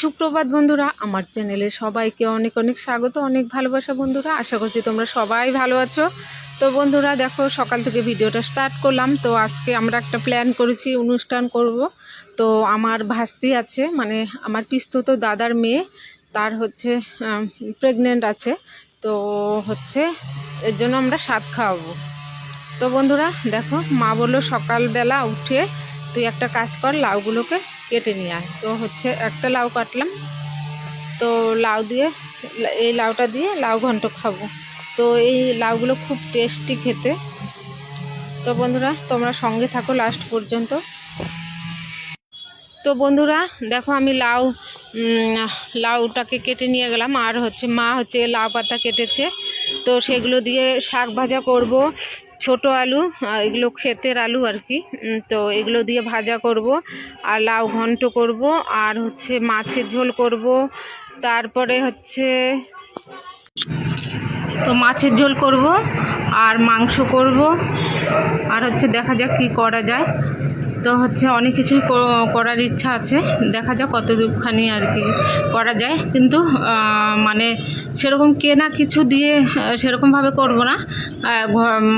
সুপ্রভাত বন্ধুরা, আমার চ্যানেলে সবাইকে অনেক অনেক স্বাগত, অনেক ভালোবাসা বন্ধুরা। আশা করছি তোমরা সবাই ভালো আছো। তো বন্ধুরা, দেখো, সকাল থেকে ভিডিওটা স্টার্ট করলাম। তো আজকে আমরা একটা প্ল্যান করেছি, অনুষ্ঠান করব। তো আমার ভাস্তি আছে মানে আমার পিস্তুত দাদার মেয়ে, তার হচ্ছে প্রেগনেন্ট আছে। তো হচ্ছে, এর জন্য আমরা স্বাদ খাওয়াবো। তো বন্ধুরা, দেখো, মা বলল সকালবেলা উঠে তুই একটা কাজ কর, লাউগুলোকে কেটে নিয়ে আয়। তো হচ্ছে একটা লাউ কাটলাম। তো লাউ দিয়ে, এই লাউটা দিয়ে লাউ ঘন্ট খাব। তো এই লাউগুলো খুব টেস্টি খেতে। তো বন্ধুরা, তোমরা সঙ্গে থাকো লাস্ট পর্যন্ত। তো বন্ধুরা, দেখো আমি লাউ লাউটাকে কেটে নিয়ে গেলাম। আর হচ্ছে মা হচ্ছে লাউ পাতা কেটেছে। তো সেগুলো দিয়ে শাক ভাজা করব। ছোট আলু এগুলো ক্ষেতের আলু আর কি। তো এগুলো দিয়ে ভাজা করব আর লাউ ঘন্ট করব আর হচ্ছে মাছের ঝোল করব। তারপরে হচ্ছে তো মাছের ঝোল করব আর মাংস করব। আর হচ্ছে দেখা যাক কি করা যায়। তো হচ্ছে অনেক কিছুই করার ইচ্ছা আছে। দেখা যাক কত দুখানি আর কি করা যায়। কিন্তু মানে সেরকম কেনা কিছু দিয়ে সেরকমভাবে করব না।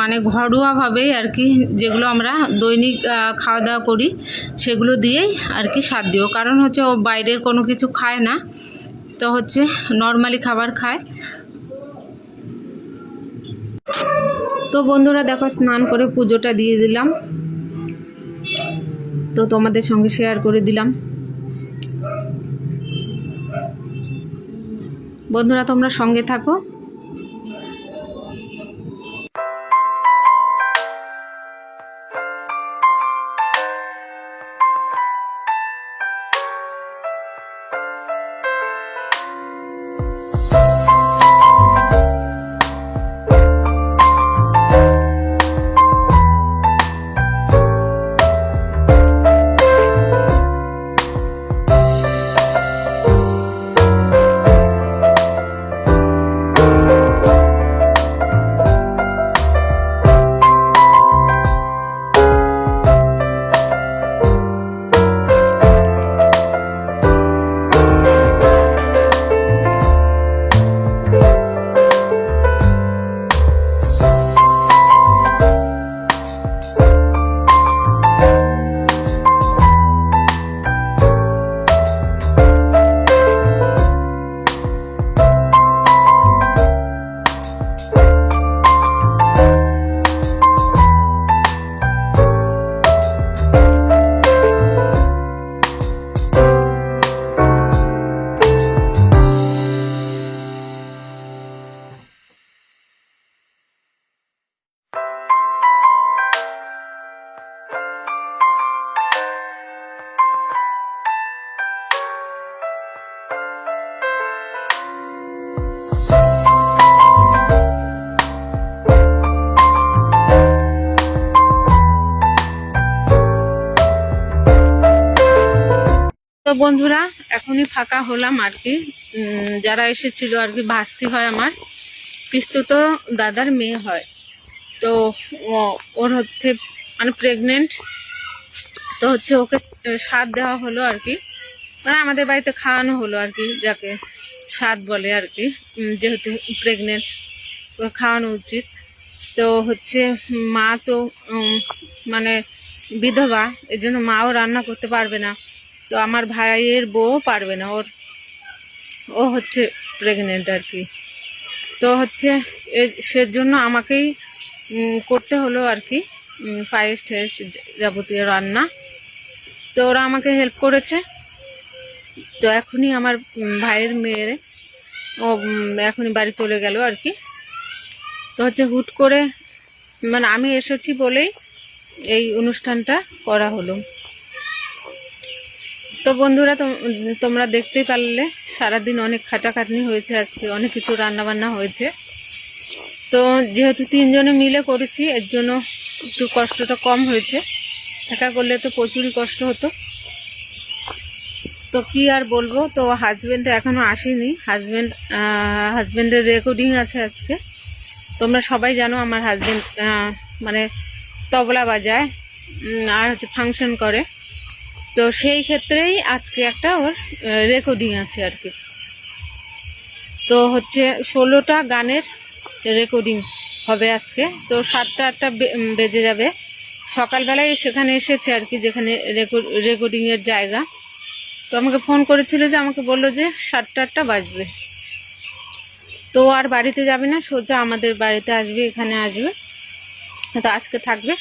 মানে ঘরোয়াভাবেই আর কি যেগুলো আমরা দৈনিক খাওয়া দাওয়া করি, সেগুলো দিয়েই আর কি স্বাদ দিব। কারণ হচ্ছে ও বাইরের কোনো কিছু খায় না। তো হচ্ছে নর্মালি খাবার খায়। তো বন্ধুরা দেখো, স্নান করে পুজোটা দিয়ে দিলাম। তো তোমাদের সঙ্গে শেয়ার করে দিলাম। বন্ধুরা তোমরা সঙ্গে থাকো। বন্ধুরা, এখনই ফাঁকা হলাম আর কি। যারা এসেছিল আর কি, ভাস্তি হয় আমার। পিস্তুত দাদার মেয়ে হয়। তো ওর হচ্ছে মানে প্রেগনেন্ট তো হচ্ছে ওকে স্বাদ দেওয়া হলো আর কি। মানে আমাদের বাড়িতে খাওয়ানো হলো আর কি, যাকে স্বাদ বলে আর কি। যেহেতু প্রেগনেন্ট খাওয়ানো উচিত। তো হচ্ছে, মা তো মানে বিধবা এই জন্য মাও রান্না করতে পারবে না। তো আমার ভাইয়ের বউ পারবে না, ওর ও হচ্ছে প্রেগনেন্ট আর কি। তো হচ্ছে এ- সেজন্য আমাকেই করতে হলো আর কি পায়েস ঠেস যাবতীয় রান্না। তো ওরা আমাকে হেল্প করেছে। তো এখনই আমার ভাইয়ের মেয়ের, ও এখনই বাড়ি চলে গেল আর কি। তো হচ্ছে হুট করে মানে আমি এসেছি বলেই এই অনুষ্ঠানটা করা হলো। তো বন্ধুরা, তোম- তোমরা দেখতেই পারলে, সারাদিন অনেক খাটাখাটনি হয়েছে আজকে, অনেক কিছু রান্না বান্না হয়েছে। তো যেহেতু তিনজনে মিলে করেছি, এর জন্য একটু কষ্টটা কম হয়েছে। একা করলে তো প্রচুরই কষ্ট হতো। তো কি আর বলব, তো হাজব্যান্ড এখনও আসেনি। হাজব্যান্ড হাজব্যান্ডের রেকর্ডিং আছে আজকে। তোমরা সবাই জানো আমার হাজব্যান্ড মানে তবলা বাজায় আর হচ্ছে ফাংশন করে। তো সেই ক্ষেত্রেই আজকে একটা ওর রেকর্ডিং আছে আর কি। তো হচ্ছে ষোলোটা গানের রেকর্ডিং হবে আজকে। তো সাতটা আটটা বেজে যাবে। সকালবেলায় সেখানে এসেছে আর কি, যেখানে রেকর্ডিংয়ের জায়গা। তো আমাকে ফোন করেছিল যে আমাকে বলল যে সাতটা আটটা বাজবে। তো আর বাড়িতে যাবে না, সোজা আমাদের বাড়িতে আসবে, এখানে আসবে। তো আজকে থাকবে।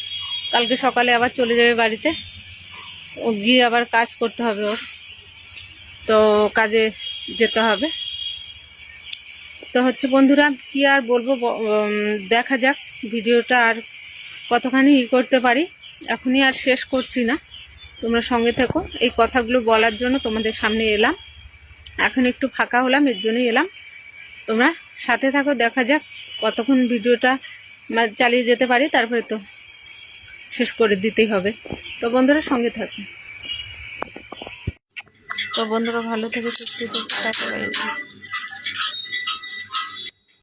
কালকে সকালে আবার চলে যাবে বাড়িতে। ও গিয়ে আবার কাজ করতে হবে ওর। তো কাজে যেতে হবে। তো হচ্ছে বন্ধুরা, কি আর বলব দেখা যাক, ভিডিওটা আর কতখানি ই করতে পারি। এখনই আর শেষ করছি না। তোমরা সঙ্গে থেকো। এই কথাগুলো বলার জন্য তোমাদের সামনে এলাম। এখন একটু ফাঁকা হলাম, এর জন্যই এলাম। তোমরা সাথে থাকো, দেখা যাক কতক্ষণ ভিডিওটা মা- চালিয়ে যেতে পারি। তারপরে তো শেষ করে দিতেই হবে। তো বন্ধুরা সঙ্গে থাকুন তো বন্ধুরা ভালো থেকে সুস্থ থেকে